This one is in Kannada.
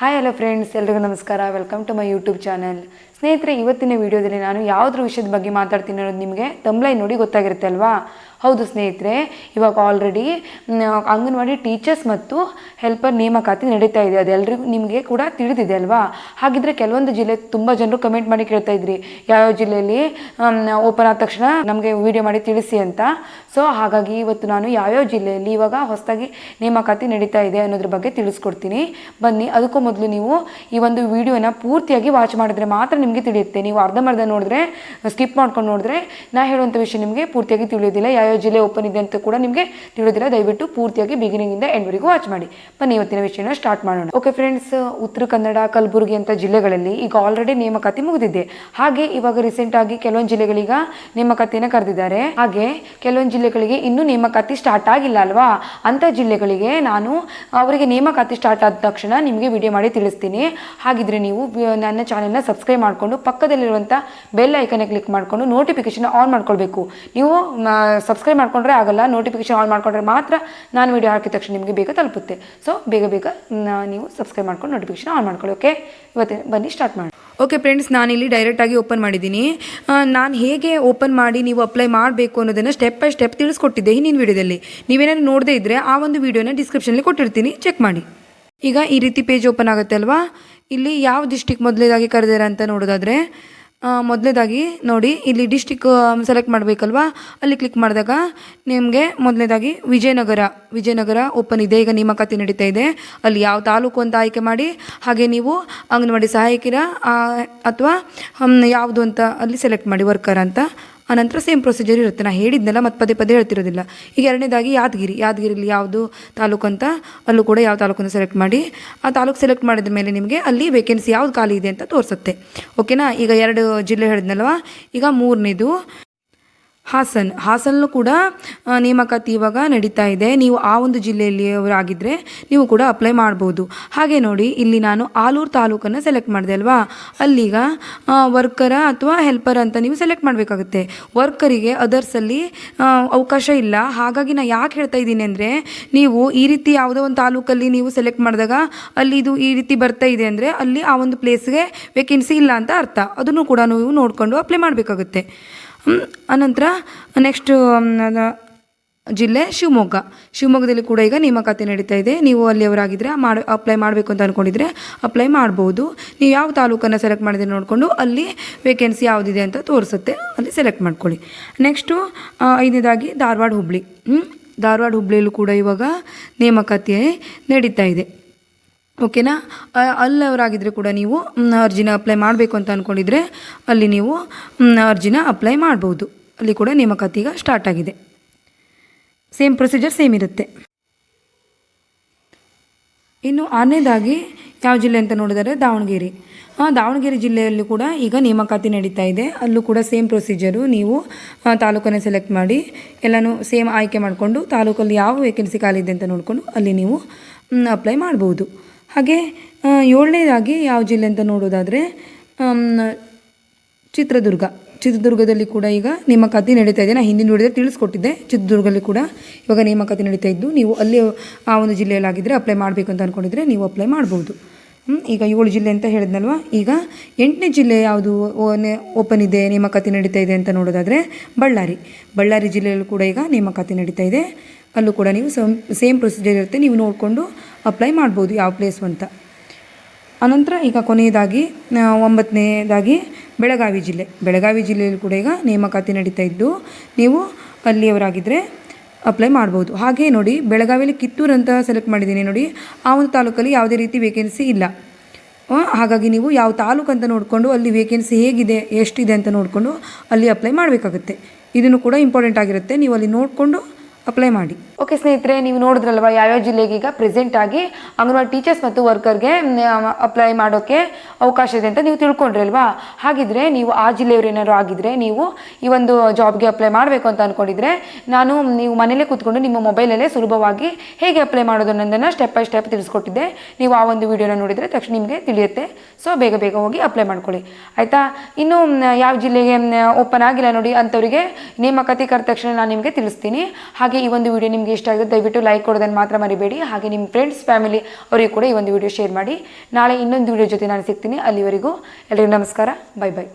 ಹಾಯ್ ಹಲೋ ಫ್ರೆಂಡ್ಸ್ ಎಲ್ರಿಗೂ ನಮಸ್ಕಾರ. Welcome to my YouTube channel ಸ್ನೇಹಿತರೆ, ಇವತ್ತಿನ ವಿಡಿಯೋದಲ್ಲಿ ನಾನು ಯಾವುದ್ರ ವಿಷಯದ ಬಗ್ಗೆ ಮಾತಾಡ್ತೀನಿ ಅನ್ನೋದು ನಿಮಗೆ ತಂಬ್ಲೈ ನೋಡಿ ಗೊತ್ತಾಗಿರುತ್ತೆ ಅಲ್ವಾ? ಹೌದು ಸ್ನೇಹಿತರೆ, ಇವಾಗ ಆಲ್ರೆಡಿ ಅಂಗನವಾಡಿ ಟೀಚರ್ಸ್ ಮತ್ತು ಹೆಲ್ಪರ್ ನೇಮಕಾತಿ ನಡೀತಾ ಇದೆ. ಅದೆಲ್ಲರಿಗೂ ನಿಮಗೆ ಕೂಡ ತಿಳಿದಿದೆ ಅಲ್ವಾ? ಹಾಗಿದ್ರೆ ಕೆಲವೊಂದು ಜಿಲ್ಲೆ ತುಂಬ ಜನರು ಕಮೆಂಟ್ ಮಾಡಿ ಕೇಳ್ತಾ ಇದ್ರಿ. ಯಾವ್ಯಾವ ಜಿಲ್ಲೆಯಲ್ಲಿ ಓಪನ್ ಆದ ತಕ್ಷಣ ನಮಗೆ ವಿಡಿಯೋ ಮಾಡಿ ತಿಳಿಸಿ ಅಂತ. ಸೊ ಹಾಗಾಗಿ ಇವತ್ತು ನಾನು ಯಾವ್ಯಾವ ಜಿಲ್ಲೆಯಲ್ಲಿ ಇವಾಗ ಹೊಸದಾಗಿ ನೇಮಕಾತಿ ನಡೀತಾ ಇದೆ ಅನ್ನೋದ್ರ ಬಗ್ಗೆ ತಿಳಿಸ್ಕೊಡ್ತೀನಿ. ಬನ್ನಿ, ಅದಕ್ಕೂ ಮೊದಲು ನೀವು ಈ ಒಂದು ವಿಡಿಯೋನ ಪೂರ್ತಿಯಾಗಿ ವಾಚ್ ಮಾಡಿದ್ರೆ ಮಾತ್ರ ನಿಮಗೆ ತಿಳಿಯುತ್ತೆ. ನೀವು ಅರ್ಧಂಬರ್ಧ ನೋಡಿದ್ರೆ ಸ್ಕಿಪ್ ಮಾಡ್ಕೊಂಡು ನೋಡಿದ್ರೆ, ನಾ ಹೇಳುವಂಥ ವಿಷಯ ನಿಮಗೆ ಪೂರ್ತಿಯಾಗಿ ತಿಳಿಯೋದಿಲ್ಲ ಯಾವ್ಯಾವ ಜಿಲ್ಲೆ ಓಪನ್ ಇದೆ ಅಂತ ಕೂಡ ನಿಮಗೆ ತಿಳಿಯೋದಿಲ್ಲ ದಯವಿಟ್ಟು ಪೂರ್ತಿಯಾಗಿ ಬಿಗಿನಿಂಗಿಂದ ಎಂಡ್ವರೆಗೂ ವಾಚ್ ಮಾಡಿ. ಬನ್ನಿ, ಇವತ್ತಿನ ವಿಷಯನ ಸ್ಟಾರ್ಟ್ ಮಾಡೋಣ. ಓಕೆ ಫ್ರೆಂಡ್ಸ್ ಉತ್ತರ ಕನ್ನಡ, ಕಲಬುರಗಿ ಅಂತ ಜಿಲ್ಲೆಗಳಲ್ಲಿ ಈಗ ಆಲ್ರೆಡಿ ನೇಮಕಾತಿ ಮುಗಿದಿದೆ. ಹಾಗೆ ಇವಾಗ ರೀಸೆಂಟ್ ಆಗಿ ಕೆಲವೊಂದು ಜಿಲ್ಲೆಗಳೀಗ ನೇಮಕಾತಿಯನ್ನು ಕರೆದಿದ್ದಾರೆ. ಹಾಗೆ ಕೆಲವೊಂದು ಜಿಲ್ಲೆಗಳಿಗೆ ಇನ್ನೂ ನೇಮಕಾತಿ ಸ್ಟಾರ್ಟ್ ಆಗಿಲ್ಲ ಅಲ್ವಾ? ಅಂತ ಜಿಲ್ಲೆಗಳಿಗೆ ನಾನು ಅವರಿಗೆ ನೇಮಕಾತಿ ಸ್ಟಾರ್ಟ್ ಆದ ತಕ್ಷಣ ನಿಮಗೆ ವಿಡಿಯೋ ಮಾಡಿ ತಿಳಿಸ್ತೀನಿ. ಹಾಗಿದ್ರೆ ನೀವು, ನನ್ನ ಚಾನೆಲ್ನ ಸಬ್ಸ್ಕ್ರೈಬ್ ಮಾಡಿಕೊಂಡು ಪಕ್ಕದಲ್ಲಿರುವಂಥ ಬೆಲ್ ಐಕನ್ನ ಕ್ಲಿಕ್ ಮಾಡಿಕೊಂಡು ನೋಟಿಫಿಕೇಶನ್ ಆನ್ ಮಾಡ್ಕೊಳ್ಬೇಕು. ನೀವು ಸಬ್ಸ್ಕ್ರೈಬ್ ಮಾಡ್ಕೊಂಡ್ರೆ ಆಗಲ್ಲ ನೋಟಿಫಿಕೇಶನ್ ಆನ್ ಮಾಡಿಕೊಂಡ್ರೆ ಮಾತ್ರ ನಾನು ವೀಡಿಯೋ ಹಾಕಿದ ತಕ್ಷಣ ನಿಮಗೆ ಬೇಗ ತಲುಪುತ್ತೆ. ಸೊ ಬೇಗ ಬೇಗ ನೀವು ಸಬ್ಸ್ಕ್ರೈಬ್ ಮಾಡ್ಕೊಂಡು ನೋಟಿಫಿಕೇಶನ್ ಆನ್ ಮಾಡ್ಕೊಳ್ಳಿ ಓಕೆ ಇವತ್ತಿನ ಬನ್ನಿ ಸ್ಟಾರ್ಟ್ ಮಾಡಿ ಓಕೆ ಫ್ರೆಂಡ್ಸ್ ನಾನಿಲ್ಲಿ ಡೈರೆಕ್ಟಾಗಿ ಓಪನ್ ಮಾಡಿದ್ದೀನಿ. ನಾನು ಹೇಗೆ ಓಪನ್ ಮಾಡಿ ನೀವು ಅಪ್ಲೈ ಮಾಡಬೇಕು ಅನ್ನೋದನ್ನು ಸ್ಟೆಪ್ ಬೈ ಸ್ಟೆಪ್ ತಿಳಿಸ್ಕೊಟ್ಟಿದ್ದೆ ಹಿಂದಿನ ವಿಡಿಯೋದಲ್ಲಿ ನೀವೇನಾದ್ರು ನೋಡದೇ ಇದ್ದರೆ ಆ ಒಂದು ವಿಡಿಯೋನ ಡಿಸ್ಕ್ರಿಪ್ಷನಲ್ಲಿ ಕೊಟ್ಟಿರ್ತೀನಿ. ಚೆಕ್ ಮಾಡಿ. ಈಗ ಈ ರೀತಿ ಪೇಜ್ ಓಪನ್ ಆಗುತ್ತೆ ಅಲ್ವಾ? ಇಲ್ಲಿ ಯಾವ ಡಿಸ್ಟಿಕ್ ಮೊದಲೇದಾಗಿ ಕರೆದಿರ ಅಂತ ನೋಡೋದಾದರೆ ಮೊದಲೇದಾಗಿ ನೋಡಿ, ಇಲ್ಲಿ ಡಿಸ್ಟಿಕ್ ಸೆಲೆಕ್ಟ್ ಮಾಡಬೇಕಲ್ವಾ? ಅಲ್ಲಿ ಕ್ಲಿಕ್ ಮಾಡಿದಾಗ ನಿಮಗೆ ಮೊದಲನೇದಾಗಿ ವಿಜಯನಗರ ವಿಜಯನಗರ ಓಪನ್ ಇದೆ. ಈಗ ನೇಮಕಾತಿ ನಡೀತಾ ಇದೆ. ಅಲ್ಲಿ ಯಾವ ತಾಲೂಕು ಅಂತ ಆಯ್ಕೆ ಮಾಡಿ, ಹಾಗೆ ನೀವು ಅಂಗನವಾಡಿ ಸಹಾಯಕಿರ ಅಥವಾ ಯಾವುದು ಅಂತ ಅಲ್ಲಿ ಸೆಲೆಕ್ಟ್ ಮಾಡಿ ವರ್ಕರ್ ಅಂತ ಆನಂತರ ಸೇಮ್ ಪ್ರೊಸೀಜರ್ ಇರುತ್ತೆ. ನಾನು ಹೇಳಿದ್ನಲ್ಲ, ಮತ್ತೆ ಪದೇ ಪದೇ ಹೇಳ್ತಿರೋದಿಲ್ಲ. ಈಗ ಎರಡನೇದಾಗಿ ಯಾದಗಿರಿ. ಯಾದಗಿರಿಲಿ ಯಾವುದು ತಾಲೂಕು ಅಂತ ಅಲ್ಲೂ ಕೂಡ ಯಾವ ತಾಲೂಕನ್ನು ಸೆಲೆಕ್ಟ್ ಮಾಡಿ, ಆ ತಾಲೂಕು ಸೆಲೆಕ್ಟ್ ಮಾಡಿದ ಮೇಲೆ ನಿಮಗೆ ಅಲ್ಲಿ ವೇಕೆನ್ಸಿ ಯಾವ್ದು ಖಾಲಿ ಇದೆ ಅಂತ ತೋರಿಸುತ್ತೆ. ಓಕೆನಾ ಈಗ ಎರಡು ಜಿಲ್ಲೆ ಹೇಳಿದ್ನಲ್ವಾ? ಈಗ ಮೂರನೇದು ಹಾಸನ್, ಹಾಸನಲ್ಲೂ ಕೂಡ ನೇಮಕಾತಿ ಇವಾಗ ನಡೀತಾ ಇದೆ. ನೀವು ಆ ಒಂದು ಜಿಲ್ಲೆಯಲ್ಲಿ ಅವರಾಗಿದ್ದರೆ ನೀವು ಕೂಡ ಅಪ್ಲೈ ಮಾಡ್ಬೋದು. ಹಾಗೆ ನೋಡಿ, ಇಲ್ಲಿ ನಾನು ಆಲೂರು ತಾಲೂಕನ್ನು ಸೆಲೆಕ್ಟ್ ಮಾಡಿದೆ ಅಲ್ವಾ? ಅಲ್ಲಿಗ ವರ್ಕರ ಅಥವಾ ಹೆಲ್ಪರ್ ಅಂತ ನೀವು ಸೆಲೆಕ್ಟ್ ಮಾಡಬೇಕಾಗುತ್ತೆ. ವರ್ಕರಿಗೆ ಅದರ್ಸಲ್ಲಿ ಅವಕಾಶ ಇಲ್ಲ. ಹಾಗಾಗಿ ನಾನು ಯಾಕೆ ಹೇಳ್ತಾ ಇದ್ದೀನಿ ಅಂದರೆ, ನೀವು ಈ ರೀತಿ ಯಾವುದೋ ಒಂದು ತಾಲೂಕಲ್ಲಿ ನೀವು ಸೆಲೆಕ್ಟ್ ಮಾಡಿದಾಗ ಅಲ್ಲಿ ಇದು ಈ ರೀತಿ ಬರ್ತಾ ಇದೆ ಅಂದರೆ ಅಲ್ಲಿ ಆ ಒಂದು ಪ್ಲೇಸ್ಗೆ ವೇಕೆನ್ಸಿ ಇಲ್ಲ ಅಂತ ಅರ್ಥ. ಅದನ್ನು ಕೂಡ ನೀವು ನೋಡಿಕೊಂಡು ಅಪ್ಲೈ ಮಾಡಬೇಕಾಗುತ್ತೆ. ಅನಂತರ ನೆಕ್ಸ್ಟು ಜಿಲ್ಲೆ ಶಿವಮೊಗ್ಗ. ಶಿವಮೊಗ್ಗದಲ್ಲಿ ಕೂಡ ಈಗ ನೇಮಕಾತಿ ನಡೀತಾ ಇದೆ. ನೀವು ಅಲ್ಲಿಯವರಾಗಿದ್ದರೆ ಮಾಡಿ ಅಪ್ಲೈ ಮಾಡಬೇಕು ಅಂತ ಅಂದ್ಕೊಂಡಿದ್ರೆ ಅಪ್ಲೈ ಮಾಡ್ಬೋದು. ನೀವು ಯಾವ ತಾಲೂಕನ್ನು ಸೆಲೆಕ್ಟ್ ಮಾಡಿದ್ರೆ ನೋಡಿಕೊಂಡು ಅಲ್ಲಿ ವೇಕೆನ್ಸಿ ಯಾವುದಿದೆ ಅಂತ ತೋರಿಸುತ್ತೆ. ಅಲ್ಲಿ ಸೆಲೆಕ್ಟ್ ಮಾಡ್ಕೊಳ್ಳಿ. ನೆಕ್ಸ್ಟು ಐದನೇದಾಗಿ ಧಾರವಾಡ ಹುಬ್ಳಿ? ಧಾರವಾಡ ಹುಬ್ಳಿಯಲ್ಲೂ ಕೂಡ ಇವಾಗ ನೇಮಕಾತಿ ನಡೀತಾ ಇದೆ. ಓಕೆನಾ? ಅಲ್ಲಿ ಅಲ್ಲವರಾಗಿದ್ದರೆ ಕೂಡ ನೀವು ಅರ್ಜಿನ ಅಪ್ಲೈ ಮಾಡಬೇಕು ಅಂತ ಅಂದ್ಕೊಂಡಿದ್ರೆ ಅಲ್ಲಿ ನೀವು ಅರ್ಜಿನ ಅಪ್ಲೈ ಮಾಡ್ಬೋದು. ಅಲ್ಲಿ ಕೂಡ ನೇಮಕಾತಿ ಈಗ ಸ್ಟಾರ್ಟ್ ಆಗಿದೆ. ಸೇಮ್ ಪ್ರೊಸೀಜರ್ ಸೇಮ್ ಇರುತ್ತೆ. ಇನ್ನು ಆರನೇದಾಗಿ ಯಾವ ಜಿಲ್ಲೆ ಅಂತ ನೋಡಿದರೆ ದಾವಣಗೆರೆ. ದಾವಣಗೆರೆ ಜಿಲ್ಲೆಯಲ್ಲೂ ಕೂಡ ಈಗ ನೇಮಕಾತಿ ನಡೀತಾ ಇದೆ. ಅಲ್ಲೂ ಕೂಡ ಸೇಮ್ ಪ್ರೊಸೀಜರು ನೀವು ತಾಲೂಕನ್ನು ಸೆಲೆಕ್ಟ್ ಮಾಡಿ ಎಲ್ಲನೂ ಸೇಮ್ ಆಯ್ಕೆ ಮಾಡಿಕೊಂಡು ತಾಲೂಕಲ್ಲಿ ಯಾವ ವೇಕೆನ್ಸಿ ಖಾಲಿ ಇದೆ ಅಂತ ನೋಡಿಕೊಂಡು ಅಲ್ಲಿ ನೀವು ಅಪ್ಲೈ ಮಾಡ್ಬೋದು. ಹಾಗೆ ಏಳನೇದಾಗಿ ಯಾವ ಜಿಲ್ಲೆ ಅಂತ ನೋಡೋದಾದರೆ ಚಿತ್ರದುರ್ಗ. ಚಿತ್ರದುರ್ಗದಲ್ಲಿ ಕೂಡ ಈಗ ನೇಮಕಾತಿ ನಡೀತಾ ಇದೆ. ನಾನು ಹಿಂದಿನ ವಿಡಿಯೋದಲ್ಲಿ ತಿಳಿಸ್ಕೊಟ್ಟಿದ್ದೆ. ಚಿತ್ರದುರ್ಗದಲ್ಲಿ ಕೂಡ ಇವಾಗ ನೇಮಕಾತಿ ನಡೀತಾ ಇದ್ದು, ನೀವು ಅಲ್ಲಿ ಆ ಒಂದು ಜಿಲ್ಲೆಯಲ್ಲಾಗಿದ್ದರೆ ಅಪ್ಲೈ ಮಾಡಬೇಕು ಅಂತ ಅಂದ್ಕೊಂಡಿದ್ರೆ ನೀವು ಅಪ್ಲೈ ಮಾಡ್ಬೋದು. ಈಗ ಏಳು ಜಿಲ್ಲೆ ಅಂತ ಹೇಳಿದ್ನಲ್ವ? ಈಗ ಎಂಟನೇ ಜಿಲ್ಲೆ ಯಾವುದು ಓಪನ್ ಇದೆ, ನೇಮಕಾತಿ ನಡೀತಾ ಇದೆ ಅಂತ ನೋಡೋದಾದರೆ ಬಳ್ಳಾರಿ. ಬಳ್ಳಾರಿ ಜಿಲ್ಲೆಯಲ್ಲೂ ಕೂಡ ಈಗ ನೇಮಕಾತಿ ನಡೀತಾ ಇದೆ. ಅಲ್ಲೂ ಕೂಡ ನೀವು ಸೇಮ್ ಪ್ರೊಸೀಜರ್ ಇರುತ್ತೆ. ನೀವು ನೋಡಿಕೊಂಡು ಅಪ್ಲೈ ಮಾಡ್ಬೋದು ಯಾವ ಪ್ಲೇಸು ಅಂತ. ಅನಂತರ ಈಗ ಕೊನೆಯದಾಗಿ ಒಂಬತ್ತನೇದಾಗಿ ಬೆಳಗಾವಿ ಜಿಲ್ಲೆ. ಬೆಳಗಾವಿ ಜಿಲ್ಲೆಯಲ್ಲಿ ಕೂಡ ಈಗ ನೇಮಕಾತಿ ನಡೀತಾ ಇದ್ದು, ನೀವು ಅಲ್ಲಿಯವರಾಗಿದ್ದರೆ ಅಪ್ಲೈ ಮಾಡ್ಬೋದು. ಹಾಗೆ ನೋಡಿ, ಬೆಳಗಾವಿಯಲ್ಲಿ ಕಿತ್ತೂರು ಅಂತ ಸೆಲೆಕ್ಟ್ ಮಾಡಿದ್ದೀನಿ ನೋಡಿ, ಆ ಒಂದು ತಾಲೂಕಲ್ಲಿ ಯಾವುದೇ ರೀತಿ ವೇಕೆನ್ಸಿ ಇಲ್ಲ. ಹಾಗಾಗಿ ನೀವು ಯಾವ ತಾಲೂಕು ಅಂತ ನೋಡಿಕೊಂಡು ಅಲ್ಲಿ ವೇಕೆನ್ಸಿ ಹೇಗಿದೆ, ಎಷ್ಟಿದೆ ಅಂತ ನೋಡಿಕೊಂಡು ಅಲ್ಲಿ ಅಪ್ಲೈ ಮಾಡಬೇಕಾಗುತ್ತೆ. ಇದನ್ನು ಕೂಡ ಇಂಪಾರ್ಟೆಂಟ್ ಆಗಿರುತ್ತೆ. ನೀವು ಅಲ್ಲಿ ನೋಡಿಕೊಂಡು ಅಪ್ಲೈ ಮಾಡಿ. ಓಕೆ ಸ್ನೇಹಿತರೆ, ನೀವು ನೋಡಿದ್ರಲ್ವ, ಯಾವ್ಯಾವ ಜಿಲ್ಲೆಗೆ ಈಗ ಪ್ರೆಸೆಂಟ್ ಆಗಿ ಅಂಗನವಾಡಿ ಟೀಚರ್ಸ್ ಮತ್ತು ವರ್ಕರ್ಗೆ ಅಪ್ಲೈ ಮಾಡೋಕ್ಕೆ ಅವಕಾಶ ಇದೆ ಅಂತ ನೀವು ತಿಳ್ಕೊಂಡ್ರಿ ಅಲ್ವಾ ಹಾಗಿದ್ರೆ ನೀವು ಆ ಜಿಲ್ಲೆಯವರು ಏನಾದ್ರು ಆಗಿದ್ರೆ ನೀವು ಈ ಒಂದು ಜಾಬ್ಗೆ ಅಪ್ಲೈ ಮಾಡಬೇಕು ಅಂತ ಅಂದ್ಕೊಂಡಿದ್ರೆ ನಾನು ನೀವು ಮನೇಲೇ ಕೂತ್ಕೊಂಡು ನಿಮ್ಮ ಮೊಬೈಲಲ್ಲೇ ಸುಲಭವಾಗಿ ಹೇಗೆ ಅಪ್ಲೈ ಮಾಡೋದು ಅನ್ನೋದನ್ನು ಸ್ಟೆಪ್ ಬೈ ಸ್ಟೆಪ್ ತಿಳಿಸ್ಕೊಟ್ಟಿದ್ದೆ. ನೀವು ಆ ಒಂದು ವಿಡಿಯೋನ ನೋಡಿದರೆ ತಕ್ಷಣ ನಿಮಗೆ ತಿಳಿಯುತ್ತೆ. ಸೊ ಬೇಗ ಬೇಗ ಹೋಗಿ ಅಪ್ಲೈ ಮಾಡ್ಕೊಳ್ಳಿ. ಆಯಿತಾ? ಇನ್ನು ಯಾವ ಜಿಲ್ಲೆಗೆ ಓಪನ್ ಆಗಿಲ್ಲ ನೋಡಿ ಅಂಥವರಿಗೆ ನೇಮಕಾತಿ ಕರೆದ ತಕ್ಷಣ ನಾನು ನಿಮಗೆ ತಿಳಿಸ್ತೀನಿ. ಹಾಗೆ ಹಾಗೆ ಈ ಒಂದು ವಿಡಿಯೋ ನಿಮಗೆ ಇಷ್ಟ ಆಗಿದೆ ದಯವಿಟ್ಟು ಲೈಕ್ ಕೊಡೋದನ್ನು ಮಾತ್ರ ಮರಿಬೇಡಿ. ಹಾಗೆ ನಿಮ್ಮ ಫ್ರೆಂಡ್ಸ್ ಫ್ಯಾಮಿಲಿ ಅವರಿಗೆ ಕೂಡ ಈ ಒಂದು ವಿಡಿಯೋ ಶೇರ್ ಮಾಡಿ. ನಾಳೆ ಇನ್ನೊಂದು ವಿಡಿಯೋ ಜೊತೆ ನಾನು ಸಿಗ್ತೀನಿ. ಅಲ್ಲಿವರೆಗೂ ಎಲ್ಲರಿಗೂ ನಮಸ್ಕಾರ. Bye bye